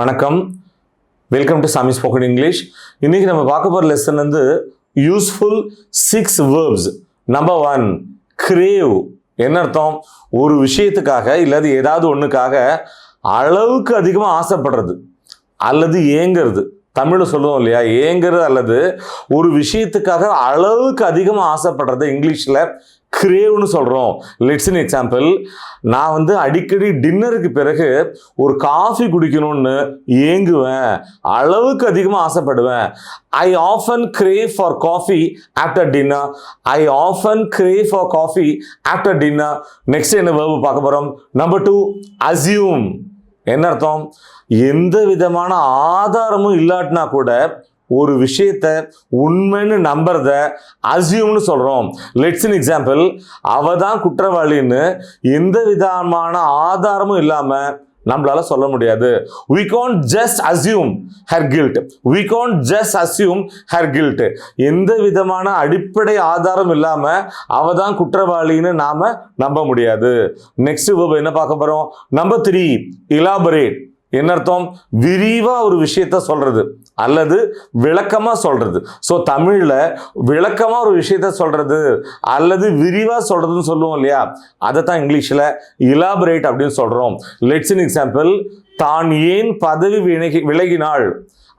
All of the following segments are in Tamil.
வணக்கம். Welcome to Sami spoken English இன்னைக்கு நம்ம பார்க்க போகிற லெசன் வந்து useful six verbs number one crave என்ன அர்த்தம்? ஒரு விஷயத்துக்காக இல்லாது ஏதாவது ஒன்றுக்காக அளவுக்கு அதிகமாக ஆசைப்படுறது அல்லது ஏங்கிறது. தமிழில் சொல்லுவோம் இல்லையா? ஏங்குறது அல்லது ஒரு விஷயத்துக்காக அளவுக்கு அதிகமாக ஆசைப்படுறது இங்கிலீஷில் கிரேவ்னு சொல்கிறோம் லெட்ஸ் இன் எக்ஸாம்பிள் நான் வந்து அடிக்கடி டின்னருக்கு பிறகு ஒரு காஃபி குடிக்கணும்னு ஏங்குவேன். அளவுக்கு அதிகமாக ஆசைப்படுவேன். I often crave for coffee after dinner I often crave for coffee after dinner next என்ன வேர்பு பார்க்க போகிறோம் நம்பர் டூ அசியூம் என்ன அர்த்தம்? எந்த விதமான ஆதாரமும் இல்லாட்டினா கூட ஒரு விஷயத்த உண்மைன்னு நம்புறத அசியூம்னு சொல்கிறோம் லெட்ஸ் இன் எக்ஸாம்பிள் அவ தான் குற்றவாளின்னு எந்த விதமான ஆதாரமும் இல்லாமல் நம்மளால சொல்ல முடியாது. We can't just assume her guilt we can't just assume her guilt எந்த விதமான அடிப்படை ஆதாரம் இல்லாம அவ தான் குற்றவாளின்னு நாம நம்ப முடியாது. நெக்ஸ்ட் என்ன பார்க்க போறோம்? நம்பர் த்ரீ இலாபரேட் என்ன அர்த்தம்? விரிவாக ஒரு விஷயத்த சொல்கிறது அல்லது விளக்கமாக சொல்கிறது ஸோ தமிழில் விளக்கமாக ஒரு விஷயத்த சொல்கிறது அல்லது விரிவாக சொல்கிறதுன்னு சொல்லுவோம் இல்லையா? அதை தான் இங்கிலீஷில் இலாபரேட் அப்படின்னு சொல்கிறோம் லெட்ஸ் இன் எக்ஸாம்பிள் தான் ஏன் பதவி விலகி விலகினாள்?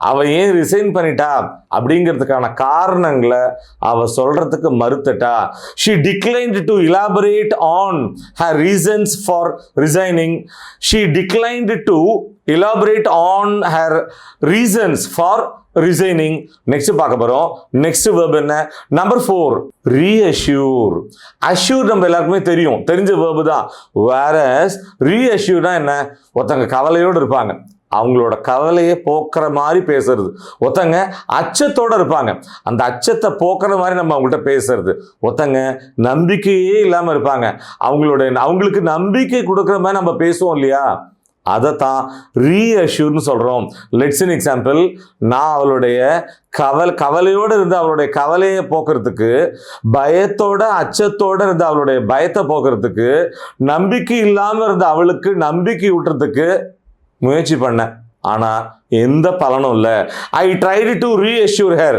அவ ஏன் ரிசைன் பண்ணிட்டா? அப்படிங்கிறதுக்கான காரணங்களை அவ சொல்றதுக்கு மறுத்துட்டா. She declined to elaborate on her reasons for resigning she declined to elaborate on her reasons for resigning next பார்க்க போகிறோம் நெக்ஸ்ட் வேர்ப் என்ன? நம்பர் ஃபோர் ரீஅஷ்யூர் அஷ்யூர் நம்ம எல்லாருக்குமே தெரியும். தெரிஞ்ச வேர்பு தான். வேற ரீஅஷ்யூர்னா என்ன? ஒருத்தங்க கவலையோடு இருப்பாங்க. அவங்களோட கவலையை போக்குற மாதிரி பேசுறது. ஒருத்தங்க அச்சத்தோட இருப்பாங்க. அந்த அச்சத்தை போக்குற மாதிரி நம்ம அவங்கள்ட்ட பேசுறது. ஒருத்தங்க நம்பிக்கையே இல்லாமல் இருப்பாங்க. அவங்களோட அவங்களுக்கு நம்பிக்கை கொடுக்குற மாதிரி நம்ம பேசுவோம் இல்லையா? அதை தான் ரீஅஷ்யூர்னு சொல்கிறோம் லெட்ஸ் இன் எக்ஸாம்பிள் நான் அவளுடைய கவல் கவலையோடு இருந்து அவளுடைய கவலையை போக்குறதுக்கு பயத்தோட அச்சத்தோடு இருந்து அவளுடைய பயத்தை போக்குறதுக்கு நம்பிக்கை இல்லாமல் இருந்த அவளுக்கு நம்பிக்கை ஊட்டுறதுக்கு முயற்சி பண்ணேன். ஆனால் எந்த பலனும் இல்லை. I tried to reassure her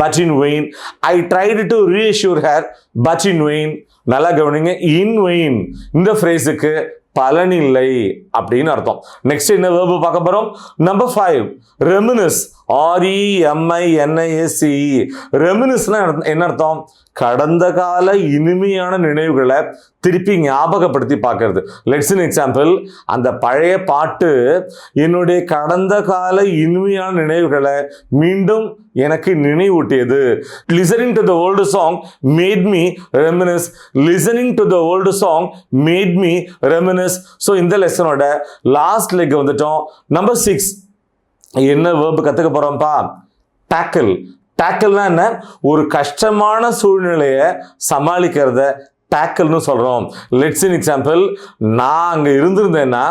but in vain I tried to reassure her but in vain நல்லா கவனிங்க. இன் வெயின் இந்த ஃப்ரேஸுக்கு பலனில்லை அப்படின்னு அர்த்தம். நெக்ஸ்ட் என்ன வேர்பு பார்க்க போகிறோம் நம்பர் ஃபைவ் ரெமினிஸ் ஆர்இஎம்ஐஎன்ஐஎஸ்சி ரெமினிஸ்னா என்ன அர்த்தம்? கடந்த கால இனிமையான நினைவுகளை திருப்பி ஞாபகப்படுத்தி பார்க்கறது. லெட்ஸ் இன் எக்ஸாம்பிள் அந்த பழைய பாட்டு என்னுடைய கடந்த கால இனிமையான நினைவுகளை மீண்டும் எனக்கு நினைவூட்டியது. Listening to the old song made me reminisce listening to the old song made me reminisce so இந்த லெசனோட லாஸ்ட் லெக் வந்துட்டோம். நம்பர் சிக்ஸ் என்ன வேர்பு கற்றுக்க போகிறோம்ப்பா டேக்கிள் டேக்கிள்னா என்ன? ஒரு கஷ்டமான சூழ்நிலையை சமாளிக்கிறத டேக்கிள்னு சொல்கிறோம் லெட்ஸ் இன் எக்ஸாம்பிள் நான் அங்கே இருந்திருந்தேன்னா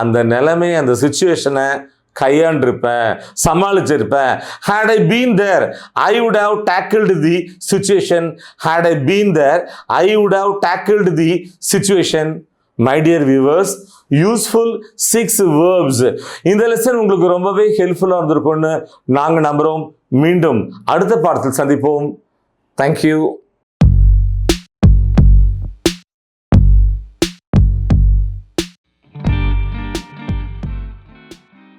அந்த நிலைமை அந்த சுச்சுவேஷனை கையாண்டிருப்பேன் சமாளிச்சிருப்பேன். Had I been there I would have tackled the situation had I been there I would have tackled the situation my dear viewers useful six verbs இந்த லெசன் உங்களுக்கு ரொம்பவே ஹெல்ப்ஃபுல்லாக இருந்திருக்கும்னு நாங்கள் நம்புகிறோம் மீண்டும் அடுத்த பாடத்தில் சந்திப்போம். தேங்க்யூ